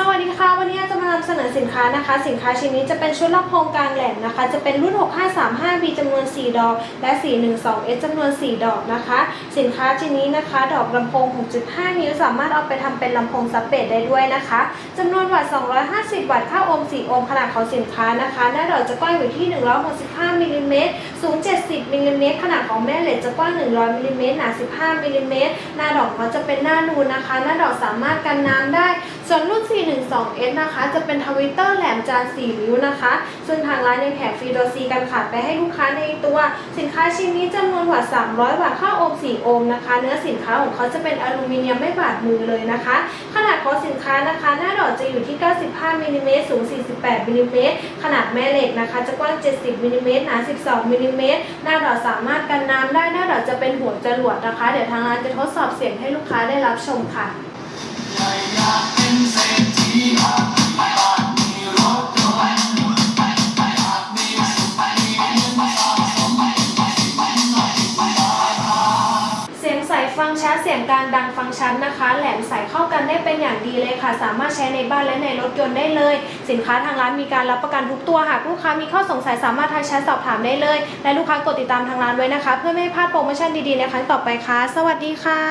สวัสดีค่ะ วันนี้จะ นำเสนอสินค้านะคะ สินค้าชิ้นนี้จะเป็นชุดลำโพงกลางแหลมนะคะ จะเป็นรุ่น 6535B จำนวน 4 ดอก และ 412S จำนวน 4 ดอกนะคะ สินค้าชิ้นนี้นะคะ ดอกลำโพง 6.5 นิ้ว สามารถเอาไปทำเป็นลำโพงซับเบสได้ด้วยนะคะจำนวนวัตต์250 วัตต์ค่าโอห์ม4โอห์มขนาดของสินค้านะคะหน้าดอกจะกว้างอยู่ที่ 165มิลลิเมตรสูง 70มิลลิเมตรขนาดของแม่เหล็กจะกว้าง 100มิลลิเมตรหนา 15มิลลิเมตรหน้าดอกเขาจะเป็นหน้านูนนะคะ หน้าดอกสามารถกันน้ำได้ ส่วนรุ่น 412S นะคะจะะเป็นทวิตเตอร์แหลมจาน4นิ้วนะคะ ซึ่งทางร้านยังแถมฟรีโดซีกันขาดไปให้ลูกค้าในตัวสินค้าชิ้นนี้จำนวนวัตต์300 วัตต์ค่าโอห์ม4โอห์มนะคะ เนื้อสินค้าของเขาจะเป็นอลูมิเนียมไม่บาดมือเลยนะคะ ขนาดของสินค้านะคะ หน้าดอกจะอยู่ที่ 95มิลลิเมตรสูง 48มิลลิเมตรขนาดแม่เหล็กนะคะ จะกว้าง 70มิลลิเมตรหนา 12มิลลิเมตรหน้าดอกสามารถกันน้ำได้หน้าดอกจะเป็นหัวจรวดนะคะ เดี๋ยวทางร้านจะทดสอบเสียงให้ลูกค้าได้รับชมค่ะ ใสฟังชัดเสียงกลางดังฟังชัดนะคะ แหลมใสเข้ากันได้เป็นอย่างดีเลยค่ะ สามารถใช้ในบ้านและในรถยนต์ได้เลย สินค้าทางร้านมีการรับประกันทุกตัวหากลูกค้ามีข้อสงสัยสามารถทักแชทสอบถามได้เลย และลูกค้ากดติดตามทางร้านไว้นะคะ เพื่อไม่ให้พลาดโปรโมชั่นดีๆในครั้งต่อไปค่ะ สวัสดีค่ะ